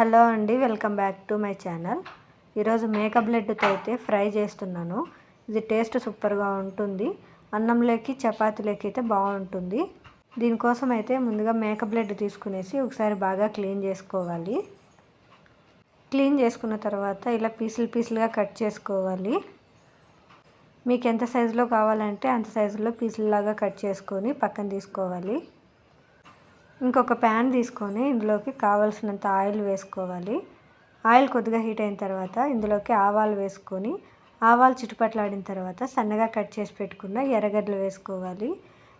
Hello అండి welcome back to my channel. ఈరోజు మేక బ్లెడ్తో అయితే ఫ్రై చేస్తున్నాను. ఇది టేస్ట్ సూపర్గా ఉంటుంది. అన్నంలోకి చపాతీలోకి అయితే బాగుంటుంది. దీనికోసం అయితే ముందుగా మేక బ్లెడ్ తీసుకునేసి ఒకసారి బాగా క్లీన్ చేసుకోవాలి. క్లీన్ చేసుకున్న తర్వాత ఇలా పీసులు పీసులుగా కట్ చేసుకోవాలి. మీకు ఎంత సైజులో కావాలంటే అంత సైజులో పీసులలాగా కట్ చేసుకొని పక్కన తీసుకోవాలి. ఇంకొక ప్యాన్ తీసుకొని ఇందులోకి కావలసినంత ఆయిల్ వేసుకోవాలి. ఆయిల్ కొద్దిగా హీట్ అయిన తర్వాత ఇందులోకి ఆవాలు వేసుకొని ఆవాలు చుట్టుపట్లాడిన తర్వాత సన్నగా కట్ చేసి పెట్టుకున్న ఎర్రగడ్డలు వేసుకోవాలి.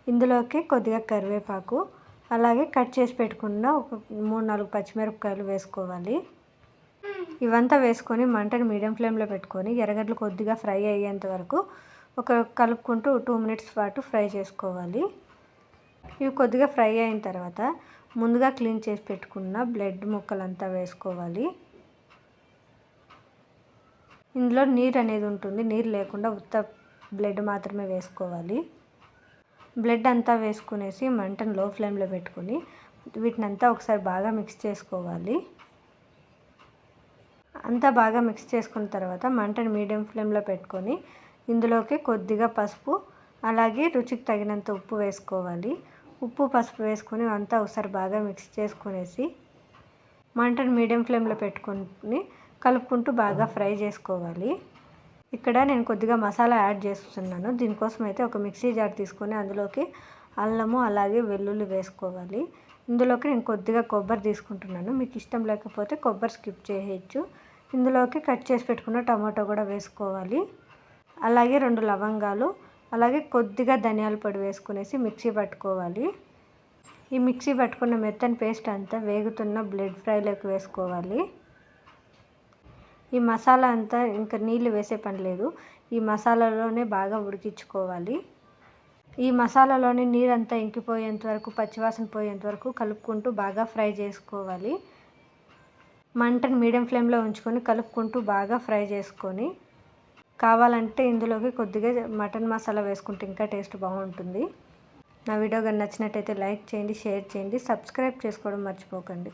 ఇందులోకి కొద్దిగా కరివేపాకు అలాగే కట్ చేసి పెట్టుకున్న ఒక మూడు నాలుగు పచ్చిమిరపకాయలు వేసుకోవాలి. ఇవంతా వేసుకొని మంటను మీడియం ఫ్లేమ్లో పెట్టుకొని ఎర్రగడ్డలు కొద్దిగా ఫ్రై అయ్యేంత వరకు ఒక కలుపుకుంటూ టూ మినిట్స్ పాటు ఫ్రై చేసుకోవాలి. ఇవి కొద్దిగా ఫ్రై అయిన తర్వాత ముందుగా క్లీన్ చేసి పెట్టుకున్న బ్లడ్ ముక్కలంతా వేసుకోవాలి. ఇందులో నీరు అనేది ఉంటుంది. నీరు లేకుండా ఉత్త బ్లడ్ మాత్రమే వేసుకోవాలి. బ్లడ్ అంతా వేసుకునేసి మంటను లో ఫ్లేమ్లో పెట్టుకొని వీటిని అంతా ఒకసారి బాగా మిక్స్ చేసుకోవాలి. అంతా బాగా మిక్స్ చేసుకున్న తర్వాత మంటను మీడియం ఫ్లేమ్లో పెట్టుకొని ఇందులోకి కొద్దిగా పసుపు అలాగే రుచికి తగినంత ఉప్పు వేసుకోవాలి. ఉప్పు పసుపు వేసుకొని అంతా ఒకసారి బాగా మిక్స్ చేసుకునేసి మంటను మీడియం ఫ్లేమ్లో పెట్టుకొని కలుపుకుంటూ బాగా ఫ్రై చేసుకోవాలి. ఇక్కడ నేను కొద్దిగా మసాలా యాడ్ చేస్తున్నాను. దీనికోసం అయితే ఒక మిక్సీ జార్ తీసుకొని అందులోకి అల్లము అలాగే వెల్లుల్లి వేసుకోవాలి. ఇందులోకి నేను కొద్దిగా కొబ్బరి తీసుకుంటున్నాను. మీకు ఇష్టం లేకపోతే కొబ్బరి స్కిప్ చేయొచ్చు. ఇందులోకి కట్ చేసి పెట్టుకున్న టమాటో కూడా వేసుకోవాలి. అలాగే రెండు లవంగాలు అలాగే కొద్దిగా ధనియాల పొడి వేసుకునేసి మిక్సీ పట్టుకోవాలి. ఈ మిక్సీ పట్టుకున్న మెత్తని పేస్ట్ అంతా వేగుతున్న బ్లడ్ ఫ్రైలోకి వేసుకోవాలి. ఈ మసాలా అంతా ఇంకా నీళ్ళు వేసే పని లేదు. ఈ మసాలాలోనే బాగా ఉడికించుకోవాలి. ఈ మసాలాలోని నీరంతా ఇంకిపోయేంత వరకు పచ్చివాసన పోయేంత వరకు కలుపుకుంటూ బాగా ఫ్రై చేసుకోవాలి. మంటను మీడియం ఫ్లేమ్లో ఉంచుకొని కలుపుకుంటూ బాగా ఫ్రై చేసుకొని కావాలంటే ఇందులోకి కొద్దిగా మటన్ మసాలా వేసుకుంటే ఇంకా టేస్ట్ బాగుంటుంది. నా వీడియో కానీ నచ్చినట్టయితే లైక్ చేయండి షేర్ చేయండి సబ్స్క్రైబ్ చేసుకోవడం మర్చిపోకండి.